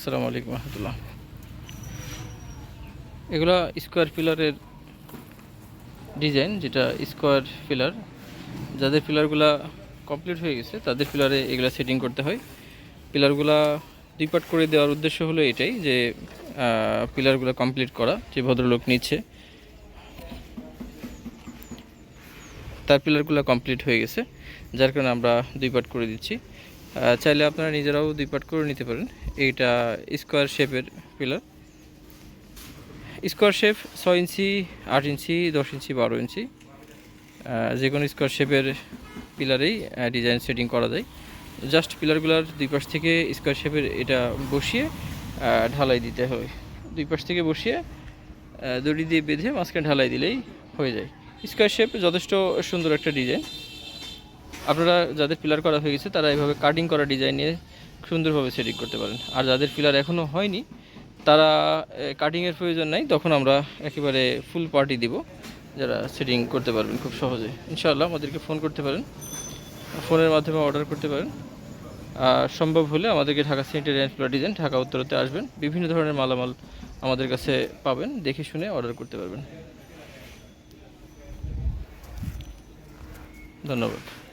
আসসালামু আলাইকুম রহমতুল্লাহ। এগুলা স্কোয়ার পিলারের ডিজাইন, যেটা স্কোয়ার পিলার যাদের পিলারগুলা কমপ্লিট হয়ে গেছে, তাদের পিলারে এগুলা সেটিং করতে হয়। পিলারগুলা দুই পার্ট করে দেওয়ার উদ্দেশ্য হলো এটাই যে পিলারগুলো কমপ্লিট করা, যে ভদ্রলোক নিচ্ছে। তার পিলারগুলো কমপ্লিট হয়ে গেছে, যার কারণে আমরা দুই পার্ট করে দিচ্ছি। চাইলে আপনারা নিজেরাও দুই পার্ট করে নিতে পারেন। এইটা স্কোয়ার শেপের পিলার স্কোয়ার শেপ ছয় ইঞ্চি, আট ইঞ্চি, দশ ইঞ্চি, বারো ইঞ্চি। যে কোনো স্কোয়ার শেপের পিলারেই ডিজাইন সেটিং করা যায়। জাস্ট পিলারগুলোর দুই পাশ থেকে স্কোয়ার শেপের এটা বসিয়ে ঢালাই দিতে হয়। দুই পাশ থেকে বসিয়ে দড়ি দিয়ে বেঁধে মাঝখানে ঢালাই দিলেই হয়ে যায়। স্কোয়ার শেপ যথেষ্ট সুন্দর একটা ডিজাইন আপনারা যাদের পিলার করা হয়ে গেছে, তারা এভাবে কাটিং করা ডিজাইন নিয়ে সুন্দরভাবে সেটিং করতে পারেন। আর যাদের পিলার এখনও হয়নি, তারা কাটিংয়ের প্রয়োজন নাই, তখন আমরা একেবারে ফুল পার্টি দিব, যারা সেটিং করতে পারবেন খুব সহজে। ইনশাআল্লাহ আমাদেরকে ফোন করতে পারেন ফোনের মাধ্যমে অর্ডার করতে পারেন। আর সম্ভব হলে আমাদেরকে Dhaka centre range pillar design Dhaka উত্তরতে আসবেন। বিভিন্ন ধরনের মালামাল আমাদের কাছে পাবেন, দেখে শুনে অর্ডার করতে পারবেন। ধন্যবাদ।